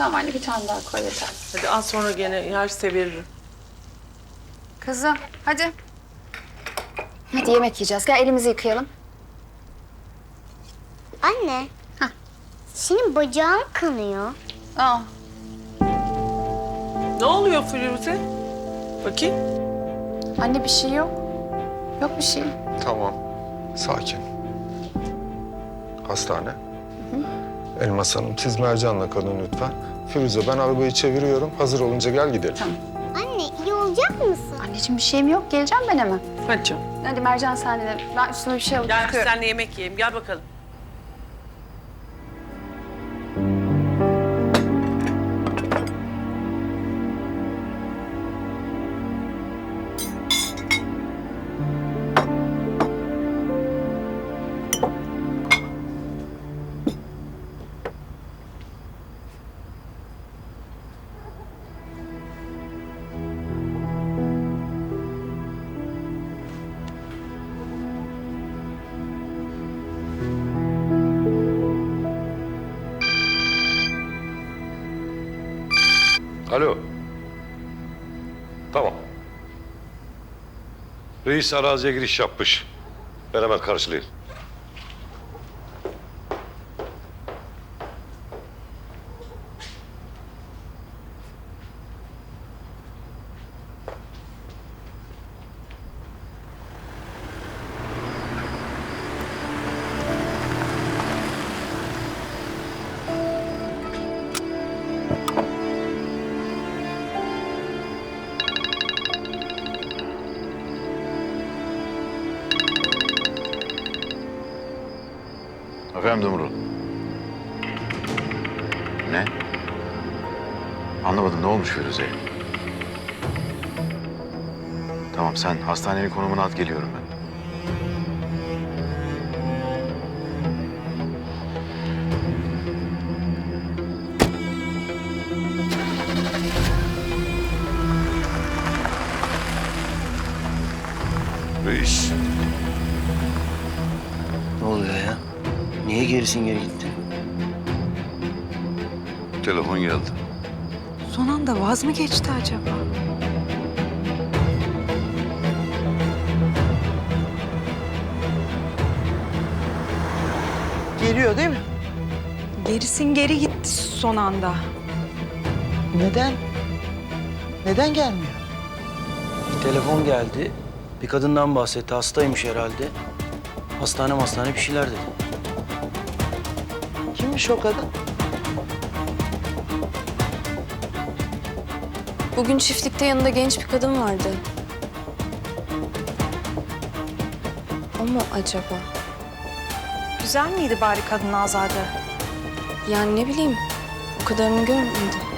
Tamam anne bir tane daha koy yeter. Hadi az sonra gene yerse veririm. Kızım hadi. Hadi yemek yiyeceğiz. Gel elimizi yıkayalım. Anne. Hah. Senin bacağın kanıyor. Aa, Ne oluyor Firuze? Bakayım. anne bir şey yok. Yok bir şey. Tamam. Sakin. Hastane. Elmas Hanım siz Mercan'la kalın lütfen. Firuze ben arabayı çeviriyorum. Hazır olunca gel gidelim. Tamam. Anne iyi olacak mısın? Anneciğim bir şeyim yok. Geleceğim ben hemen. Hadi canım. Hadi Mercan sen de. Ben üstüme bir şey alıp Gel biz çıkıyorum. seninle yemek yiyelim. Gel bakalım. Alo. Tamam. Reis araziye giriş yapmış. Ben hemen karşılayayım. Efendim Dumru. Ne? Anlamadım ne olmuş Firuze'ye? Tamam sen hastanenin konumunu at geliyorum ben. Reis. Ne oluyor ya? Niye gerisin geri gitti? Telefon geldi. Son anda vaz mı geçti acaba? Geliyor değil mi? Gerisin geri gitti son anda. Neden? Neden gelmiyor? Bir telefon geldi. Bir kadından bahsetti. Hastaymış herhalde. Hastane hastane bir şeyler dedi. Kimmiş o kadın? Bugün çiftlikte yanında genç bir kadın vardı. O mu acaba? Güzel miydi bari kadın Azade? Yani ne bileyim, o kadarını görmedim.